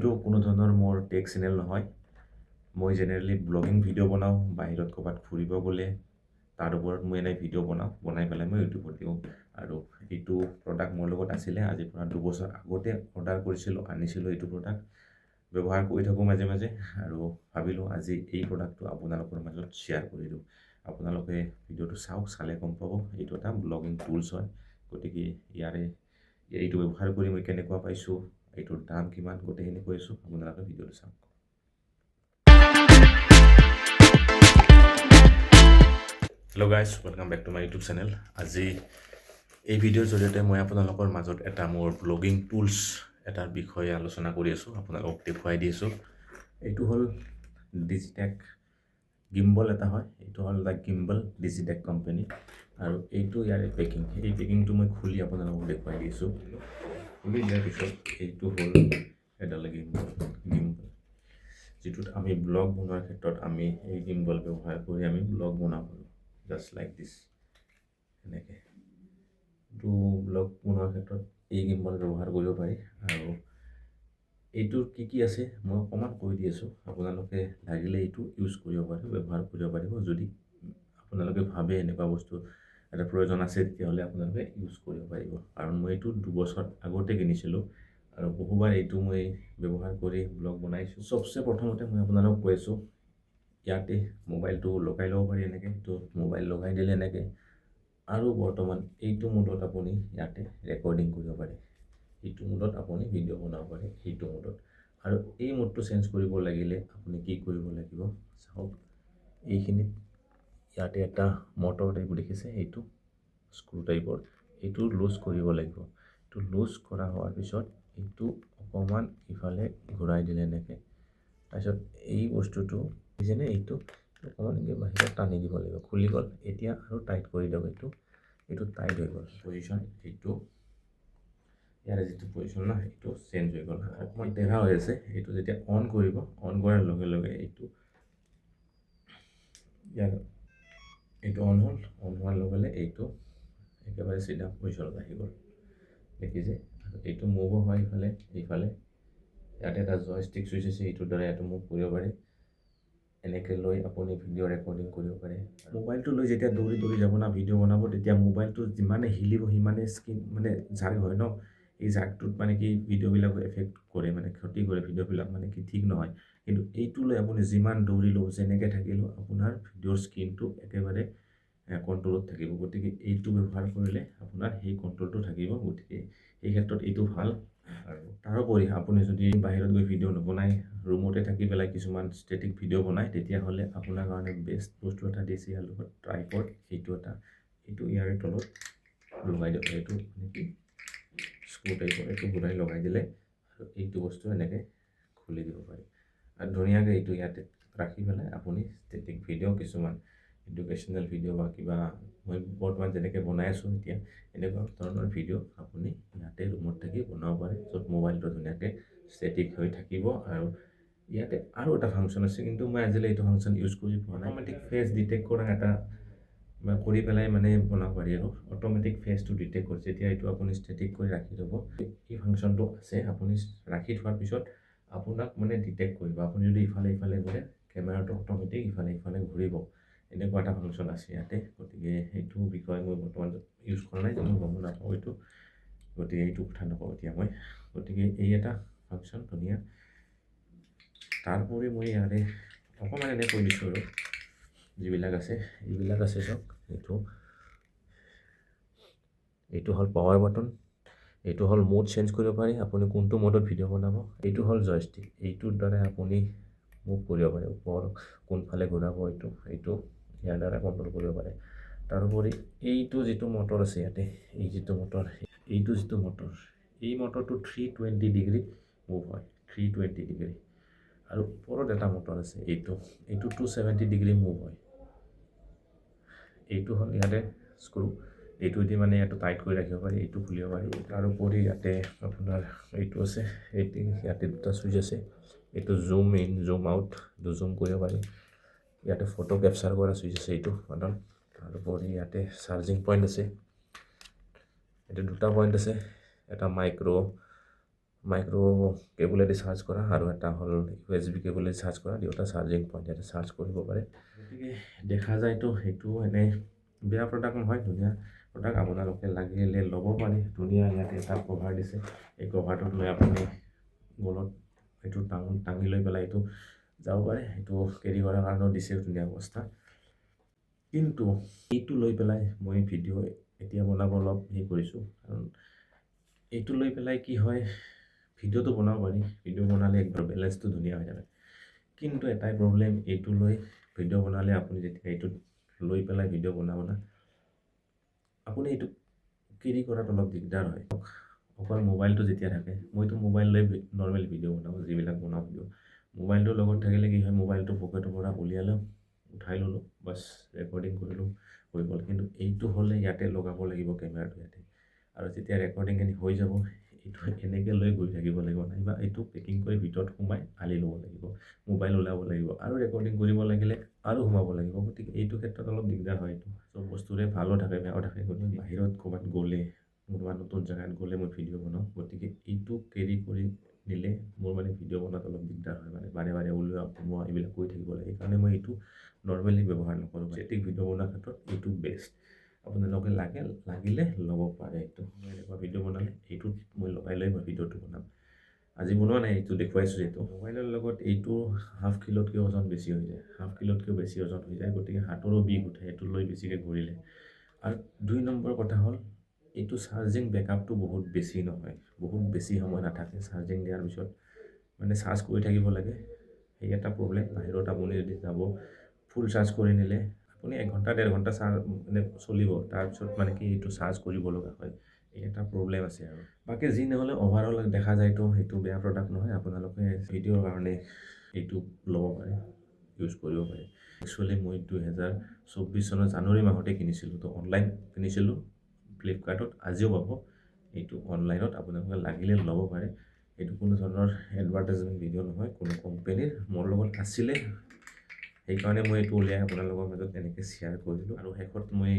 এইটো কোনো ধৰণৰ মোৰ টেক চেনেল নহয়। মই জেনেৰেলি ব্লগিং ভিডিঅ' বনাওঁ বাহিৰত ক'ৰবাত ফুৰিব গ'লে তাৰ ওপৰত মই এনেই ভিডিঅ' বনাওঁ বনাই পেলাই মই ইউটিউবত দিওঁ। আৰু এইটো প্ৰডাক্ট মোৰ লগত আছিলে আজিৰ পৰা দুবছৰ আগতে অৰ্ডাৰ কৰিছিলোঁ আনিছিলোঁ এইটো প্ৰডাক্ট ব্যৱহাৰ কৰি থাকোঁ মাজে মাজে আৰু ভাবিলোঁ আজি এই প্ৰডাক্টটো আপোনালোকৰ মাজত শ্বেয়াৰ কৰি দিওঁ। আপোনালোকে ভিডিঅ'টো চাওক চালে গম পাব এইটো এটা ব্লগিং টুলছ হয়। গতিকে ইয়াৰে এইটো ব্যৱহাৰ কৰি মই কেনেকুৱা পাইছোঁ এইটোৰ দাম কিমান গোটেইখিনি কৈ আছোঁ আপোনালোকে ভিডিঅ'টো চাওক hello' guys welcome back to my YouTube channel আজি এই ভিডিঅ'ৰ জৰিয়তে মই আপোনালোকৰ মাজত এটা মোৰ ব্লগিং টুলছ এটাৰ বিষয়ে আলোচনা কৰি আছোঁ, আপোনালোকক দেখুৱাই দি আছোঁ। এইটো হ'ল ডিজিটেক গিম্বল এটা হয়, এইটো হ'ল দ্য গিম্বল ডিজিটেক কোম্পানী আৰু এইটো ইয়াৰে পেকিং এই পেকিংটো মই খুলি আপোনালোকক দেখুৱাই দি আছোঁ। খুলি দিয়াৰ পিছত এইটো হ'ল এডাল গিম্বল গিম্বল যিটোত আমি ব্লগ বনোৱাৰ ক্ষেত্ৰত আমি এই গিম্বল ব্যৱহাৰ কৰি আমি ব্লগ বনাব পাৰোঁ জাষ্ট লাইক দিছ এনেকৈ। এইটো ব্লগ বনোৱাৰ ক্ষেত্ৰত এই গিম্বল ব্যৱহাৰ কৰিব পাৰি আৰু এইটোৰ কি কি আছে মই অকণমান কৈ দি আছোঁ। আপোনালোকে লাগিলে এইটো ইউজ কৰিব পাৰিব ব্যৱহাৰ কৰিব পাৰিব। যদি আপোনালোকে ভাবে এনেকুৱা বস্তু এটা প্ৰয়োজন আছে তেতিয়াহ'লে আপোনালোকে ইউজ কৰিব পাৰিব কাৰণ মই এইটো দুবছৰ আগতে কিনিছিলোঁ আৰু বহুবাৰ এইটো মই ব্যৱহাৰ কৰি ব্লগ বনাইছোঁ। চবচে প্ৰথমতে মই আপোনালোকক কৈ আছোঁ, ইয়াতে মোবাইলটো লগাই ল'ব পাৰি এনেকৈ তো মোবাইল লগাই দিলে এনেকৈ। আৰু বৰ্তমান এইটো মোডত আপুনি ইয়াতে ৰেকৰ্ডিং কৰিব পাৰে। এইটো মোডত আপুনি ভিডিঅ' বনাব পাৰে এইটো মোডত আৰু এই মোডটো চেঞ্জ কৰিব লাগিলে আপুনি কি কৰিব লাগিব, চাওক। এইখিনিত ইয়াতে এটা মটৰ টাইপ দেখিছে এইটো স্ক্ৰু টাইপৰ এইটো লুজ কৰিব লাগিব। এইটো লুজ কৰা হোৱাৰ পিছত এইটো অকণমান ইফালে ঘূৰাই দিলে এনেকৈ। তাৰপিছত এই বস্তুটো যেনে এইটো অকণমান এনেকৈ বাহিৰত টানি দিব লাগিব, খুলি গ'ল। এতিয়া আৰু টাইট কৰি দিয়ক এইটো। এইটো টাইট হৈ গ'ল। পজিশ্যন এইটো, ইয়াৰে যিটো পজিশ্যন ন, সেইটো চেঞ্জ হৈ গ'ল। অকণমান টেঙা হৈ আছে এইটো যেতিয়া অন কৰিব অন কৰাৰ লগে লগে এইটো, ইয়াৰ এইটো অন হ'ল অন হোৱাৰ লগে লগে এইটো একেবাৰে চিধা পজিশ্যনত আহি গ'ল দেখিছে আৰু এইটো মুভো হয় ইফালে এইফালে ইয়াতে এটা জয়ষ্টিক চুইচ আছে এইটোৰ দ্বাৰা ইয়াতো মুভ কৰিব পাৰে এনেকৈ লৈ আপুনি ভিডিঅ' ৰেকৰ্ডিং কৰিব পাৰে মোবাইলটো লৈ যেতিয়া দৌৰি দৌৰি যাব না ভিডিঅ' বনাব, তেতিয়া মোবাইলটো যিমানে হিলিব, সিমানে স্কিন মানে জাগ হয় ন। এই জাগটোত মানে কি ভিডিঅ'বিলাক এফেক্ট কৰে মানে ক্ষতি কৰে ভিডিঅ'বিলাক মানে কি ঠিক নহয়। কিন্তু এইটো লৈ আপুনি যিমান দৌৰিলেও যেনেকৈ থাকিলেও আপোনাৰ ভিডিঅ'ৰ স্ক্ৰীণটো একেবাৰে কণ্ট্ৰলত থাকিব। গতিকে এইটো ব্যৱহাৰ কৰিলে আপোনাৰ সেই কণ্ট্ৰলটো থাকিব। গতিকে এই ক্ষেত্ৰত এইটো ভালো। আৰু তাৰোপৰি আপুনি যদি বাহিৰত গৈ ভিডিঅ' নবনাই ৰুমতে থাকি পেলাই কিছুমান ষ্টেটিক ভিডিঅ' বনায়, তেতিয়াহ'লে আপোনাৰ কাৰণে বেষ্ট বস্তু এটা দিছে ইয়াৰ লগত ট্ৰাইপড সেইটো এটা এইটো ইয়াৰে তলত লগাই দিয়ক। এইটো মানে কি স্ক্ৰু টাইপৰ এইটো ঘূৰাই লগাই দিলে আৰু এইটো বস্তু এনেকৈ খুলি দিব পাৰি। ধুনীয়াকৈ এইটো ইয়াতে ৰাখি পেলাই আপুনি ষ্টেটিক ভিডিঅ' কিছুমান এডুকেশ্যনেল ভিডিঅ' বা কিবা, মই বৰ্তমান যেনেকৈ বনাই আছোঁ এতিয়া, এনেকুৱা ধৰণৰ ভিডিঅ' আপুনি ইয়াতে ৰুমত থাকি বনাব পাৰে, য'ত মোবাইলটো ধুনীয়াকৈ ষ্টেটিক হৈ থাকিব আৰু ইয়াতে আৰু এটা ফাংচন আছে, কিন্তু মই আজিলৈ এইটো ফাংচন ইউজ কৰি পোৱা নাই। অট'মেটিক ফেচ ডিটেক্ট কৰা এটা কৰি পেলাই মানে বনাব পাৰি আৰু। অট'মেটিক ফেচটো ডিটেক্ট কৰে যেতিয়া এইটো আপুনি ষ্টেটিক কৰি ৰাখি থ'ব এই ফাংচনটো আছে, আপুনি ৰাখি থোৱাৰ পিছত আপোনাক মানে ডিটেক্ট কৰিব। আপুনি যদি ইফালে ইফালে ঘূৰে কেমেৰাটো অট'মেটিক ইফালে ইফালে ঘূৰিব। এনেকুৱা এটা ফাংচন আছে ইয়াতে। গতিকে সেইটো বিষয়ে মই বৰ্তমান ইউজ কৰা নাই কিন্তু গম নাপাওঁ এইটো। গতিকে এইটো কথা নকওঁ এতিয়া মই। গতিকে এই এটা ফাংচন ধুনীয়া। তাৰোপৰি মই ইয়াৰে অকণমান এনেই কৈ দিছোঁ আৰু। যিবিলাক আছে, এইবিলাক আছে চাওক। এইটো। এইটো হ'ল পাৱাৰ বাটন এইটো হ'ল মোড চেঞ্জ কৰিব পাৰি, আপুনি কোনটো মোডত ভিডিঅ' বনাব, এইটো হ'ল জয়ষ্টিক এইটোৰ দ্বাৰাই আপুনি মুভ কৰিব পাৰে, ওপৰ কোনফালে ঘূৰাব এইটো এইটো ইয়াৰ দ্বাৰা কণ্ট্ৰল কৰিব পাৰে। তাৰোপৰি এইটো যিটো মটৰ আছে ইয়াতে, এই যিটো মটৰ এইটো যিটো মটৰ এই মটৰটো থ্ৰী টুৱেণ্টি ডিগ্ৰী মুভ হয় থ্ৰী টুৱেণ্টি ডিগ্ৰী আৰু ওপৰত এটা মটৰ আছে, এইটো এইটো টু ছেভেণ্টি ডিগ্ৰী মুভ হয়। এইটো হ'ল ইয়াতে স্ক্ৰু এইটো দি মানে ইয়াতে টাইট কৰি ৰাখিব পাৰি, এইটো খুলিব পাৰি। তাৰোপৰি ইয়াতে আপোনাৰ এইটো আছে, এইটো ইয়াতে দুটা চুইচ আছে। এইটো জুম ইন জুম আউট এইটো জুম কৰিব পাৰি। ইয়াতে ফটো কেপচাৰ কৰা চুইচ আছে এইটো বাটন তাৰোপৰি ইয়াতে চাৰ্জিং পইণ্ট আছে। ইয়াতে দুটা পইণ্ট আছে, এটা মাইক্ৰ' মাইক্ৰ' কেবুলেদি চাৰ্জ কৰা আৰু এটা হ'ল ইউ এছ বি কেবুলেদি চাৰ্জ কৰা, দুয়োটা চাৰ্জিং পইণ্ট ইয়াতে চাৰ্জ কৰিব পাৰে। গতিকে দেখা যায়তো সেইটো এনেই বেয়া প্ৰডাক্ট নহয়, ধুনীয়া। প্ৰডাক্ট আপোনালোকে লাগিলে ল'ব পাৰে। ধুনীয়া ইয়াতে এটা কভাৰ দিছে। এই কভাৰটোত লৈ আপুনি গলত এইটো টাং টাঙি লৈ পেলাই এইটো যাব পাৰে। সেইটো কেৰি কৰাৰ কাৰণেও দিছে ধুনীয়া অৱস্থা। কিন্তু এইটো লৈ পেলাই মই ভিডিঅ' এতিয়া বনাব অলপ হেৰি কৰিছোঁ। কাৰণ এইটো লৈ পেলাই কি হয় ভিডিঅ'টো বনাব পাৰি। ভিডিঅ' বনালে একবাৰ বেলেঞ্চটো ধুনীয়া হৈ থাকে কিন্তু এটাই প্ৰব্লেম এইটো লৈ ভিডিঅ' বনালে আপুনি যেতিয়া এইটোত লৈ পেলাই ভিডিঅ' বনাব না আপুনি এইটো কেৰি কৰাত অলপ দিগদাৰ হয়। অকল মোবাইলটো যেতিয়া থাকে, মইতো মোবাইল লৈ নৰ্মেল ভিডিঅ' বনাওঁ, যিবিলাক বনাওঁ ভিডিঅ' মোবাইলটোৰ লগত থাকিলে কি হয়, মোবাইলটো পকেটৰ পৰা উলিয়ালোঁ উঠাই ল'লোঁ, বাছ ৰেকৰ্ডিং কৰিলোঁ, হৈ গ'ল। কিন্তু এইটো হ'লে ইয়াতে লগাব লাগিব কেমেৰাটো ইয়াতে। আৰু যেতিয়া ৰেকৰ্ডিংখিনি হৈ যাব এইটো এনেকৈ লৈ গৈ থাকিব লাগিব নাইবা এইটো পেকিং কৰি ভিতৰত সোমাই আলি ল'ব লাগিব মোবাইল ওলাব লাগিব আৰু ৰেকৰ্ডিং কৰিব লাগিলে আৰু সোমাব লাগিব গতিকে এইটো ক্ষেত্ৰত অলপ দিগদাৰ হয় এইটো। চব বস্তুৰে ভালো থাকে বেয়াও থাকে গতিকে বাহিৰত ক'ৰবাত গ'লে কোনোবা নতুন জেগাত গ'লে মই ভিডিঅ' বনাওঁ গতিকে এইটো কেৰি কৰি নিলে মোৰ মানে ভিডিঅ' বনোৱাত অলপ দিগদাৰ হয় মানে বাৰে বাৰে ওলোৱা সোমোৱা এইবিলাক কৰি থাকিব লাগে সেইকাৰণে মই এইটো নৰ্মেলি ব্যৱহাৰ নকৰোঁ ষ্টেটিক ভিডিঅ' বনোৱাৰ ক্ষেত্ৰত এইটো বেষ্ট আপোনালোকে লাগে, লাগিলে ল'ব পাৰে। এইটো মই এনেকুৱা ভিডিঅ' বনালে এইটোত মই লগাই লৈ মই ভিডিঅ'টো বনাম। আজি বনোৱা নাই, এইটো দেখুৱাইছোঁ যিহেতু মোবাইলৰ লগত এইটো হাফ কিলোতকৈ ওজন বেছি হৈ যায়? হাফ কিলোতকৈ বেছি ওজন হৈ যায়? গতিকে হাতৰো বিষ উঠে, এইটো লৈ বেছিকৈ ঘূৰিলে। আৰু দুই নম্বৰ কথা হ'ল, এইটো চাৰ্জিং বেকআপটো বহুত বেছি নহয়। বহুত বেছি সময় নাথাকে চাৰ্জিং দিয়াৰ পিছত। মানে চাৰ্জ কৰি থাকিব লাগে। সেই এটা প্ৰব্লেম, বাহিৰত আপুনি যদি যাব, ফুল চাৰ্জ কৰি নিলে আপুনি এঘণ্টা ডেৰ ঘণ্টা চাৰ্জ মানে চলিব, তাৰপিছত মানে কি এইটো চাৰ্জ কৰিব লগা হয়, এই এটা প্ৰব্লেম আছে আৰু। বাকী যি নহ'লে অভাৰঅল দেখা যায়তো সেইটো বেয়া প্ৰডাক্ট নহয়, আপোনালোকে ভিডিঅ'ৰ কাৰণে এইটো ল'ব পাৰে ইউজ কৰিব পাৰে। একচুৱেলি মই দুহেজাৰ চৌব্বিছ চনৰ জানুৱাৰী মাহতে কিনিছিলোঁ, তো অনলাইন কিনিছিলোঁ ফ্লিপকাৰ্টত আজিও পাব, এইটো অনলাইনত আপোনালোকে লাগিলে ল'ব পাৰে। এইটো কোনো ধৰণৰ এডভাৰ্টাইজমেণ্ট ভিডিঅ' নহয়, কোনো কোম্পেনীৰ মোৰ লগত আছিলে। সেইকাৰণে মই এইটো উলিয়াই আপোনালোকৰ মাজত এনেকৈ শ্বেয়াৰ কৰিলোঁ আৰু শেষত মই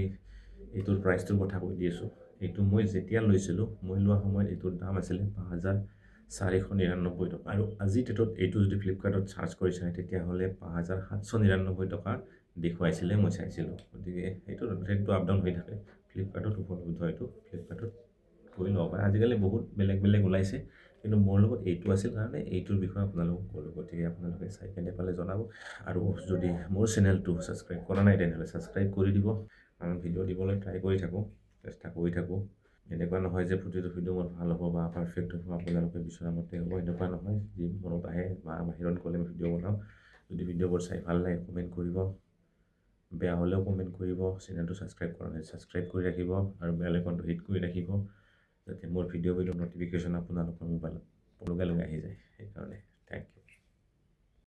এইটোৰ প্ৰাইচটোৰ কথা কৈ দি আছোঁ। এইটো মই যেতিয়া লৈছিলোঁ, মই লোৱা সময়ত এইটোৰ দাম আছিলে পাঁচ হাজাৰ চাৰিশ নিৰান্নব্বৈ টকা। আৰু আজিৰ ডেটত এইটো যদি ফ্লিপকাৰ্টত চাৰ্জ কৰি চায় তেতিয়াহ'লে পাঁচ হাজাৰ সাতশ নিৰান্নব্বৈ টকা দেখুৱাইছিলে মই চাইছিলোঁ। গতিকে এইটো ৰেটটো আপ ডাউন হৈ থাকে। ফ্লিপকাৰ্টত উপলব্ধ এইটো। ফ্লিপকাৰ্টত গৈ ল'ব পাৰে আজিকালি বহুত বেলেগ বেলেগ ওলাইছে। কিন্তু মোৰ লগত এইটো আছিল কাৰণে এইটোৰ বিষয়ে আপোনালোকক ক'লোঁ। গতিকে আপোনালোকে চাই কেনে পালে জনাব। আৰু যদি মোৰ চেনেলটো ছাবস্ক্ৰাইব কৰা নাই তেনেহ'লে ছাবস্ক্ৰাইব কৰি দিব। কাৰণ ভিডিঅ' দিবলৈ ট্ৰাই কৰি থাকোঁ চেষ্টা কৰি থাকোঁ। এনেকুৱা নহয় যে প্ৰতিটো ভিডিঅ' মোৰ ভাল হ'ব বা পাৰফেক্ট হ'ব আপোনালোকে বিচৰা মতে হ'ব এনেকুৱা নহয়। যি মনত আহে বা বাহিৰত গ'লে মই ভিডিঅ' বনাওঁ। যদি ভিডিঅ'বোৰ চাই ভাল লাগে কমেণ্ট কৰিব। বেয়া হ'লেও কমেণ্ট কৰিব। চেনেলটো ছাবস্ক্ৰাইব কৰা নাই ছাবস্ক্ৰাইব কৰি ৰাখিব। আৰু বেল আইকনটো হিট কৰি ৰাখিব। যাতে মোৰ ভিডিঅ' ভিডিঅ' ন'টিফিকেশ্যন আপোনালোকৰ মোবাইলত লগে আহি যায় সেইকাৰণে থেংক ইউ